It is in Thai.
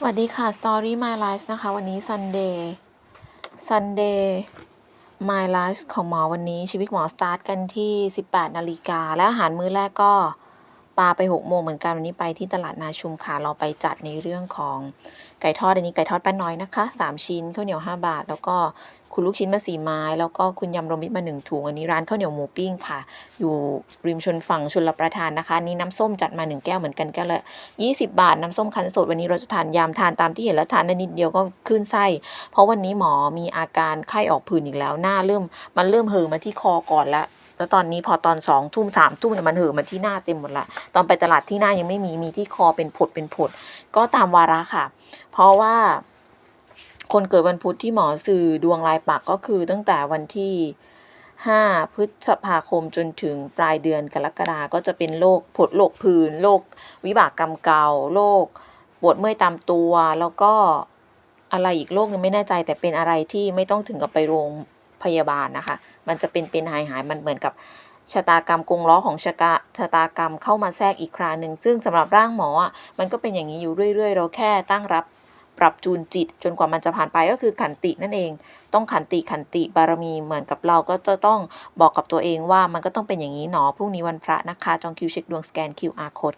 สวัสดีค่ะ Story My Life นะคะ วันนี้ Sunday Sunday My Life ของหมอวันนี้ชีวิตหมอสตาร์ทกันที่ 18 นาฬิกา และอาหารมื้อแรกก็ ปลาไป6โมงเหมือนกันวันนี้ไปที่ตลาดนาชุมค่ะเราไปจัดในเรื่องของไก่ทอดอันนี้ไก่ทอดป้าน้อยนะคะ3ชิ้นข้าวเหนียว5บาท แล้วก็คุณลูกชิ้นมา4ไม้ แล้วก็คุณยำรวมมิตรมา1ถุงอันนี้ร้านข้าวเหนียวหมูปิ้งค่ะ อยู่ริมชนฝั่งชลประทานนะคะนนี้น้ำส้มจัดมา1แก้วเหมือนกันแก้วละ20บาทน้ำส้มคั้นสดวันนี้เราจะทานยำทานตามที่เห็นแล้วทานได้นิดเดียวก็ขึ้นไส้ เพราะวันนี้หมอมีอาการไข้ออกผื่นอีกแล้วหน้าเริ่มมันเริ่มเห่อมาที่คอก่อนแล้ว แล้วตอนนี้พอตอนสองทุ่มสามทุ่มเนี่ยมันเห่อมาที่หน้าเต็มหมดละ ตอนไปตลาดที่หน้ายังไม่มีมีที่คอเป็นผดเป็นผด ก็ตามวาระค่ะ เพราะว่า คนเกิดวันพุธที่หมอสื่อดวงรายปักก็คือตั้งแต่วันที่5พฤษภาคมจนถึงปลายเดือนกรกฎาก็จะเป็นโรคผดโรคผื่นโรควิบากกรรมเก่าโรคปวดเมื่อยตามตัว แล้วก็อะไรอีกโรคนึงไม่แน่ใจแต่เป็นอะไรที่ไม่ต้องถึงกับไปโรง พยาบาลนะคะ มันจะเป็นเป็นหายหายมันเหมือนกับชะตากรรมกงล้อของชะกะชะตากรรมเข้ามาแทรกอีกคราหนึ่งซึ่งสำหรับร่างหมออะมันก็เป็นอย่างนี้อยู่เรื่อยๆ เราแค่ตั้งรับปรับจูนจิตจนกว่ามันจะผ่านไปก็คือขันตินั่นเอง ต้องขันติขันติบารมีเหมือนกับเราก็จะต้องบอกกับตัวเองว่ามันก็ต้องเป็นอย่างนี้หนอพรุ่งนี้วันพระนะคะ จองคิวเช็คดวงสแกน QR code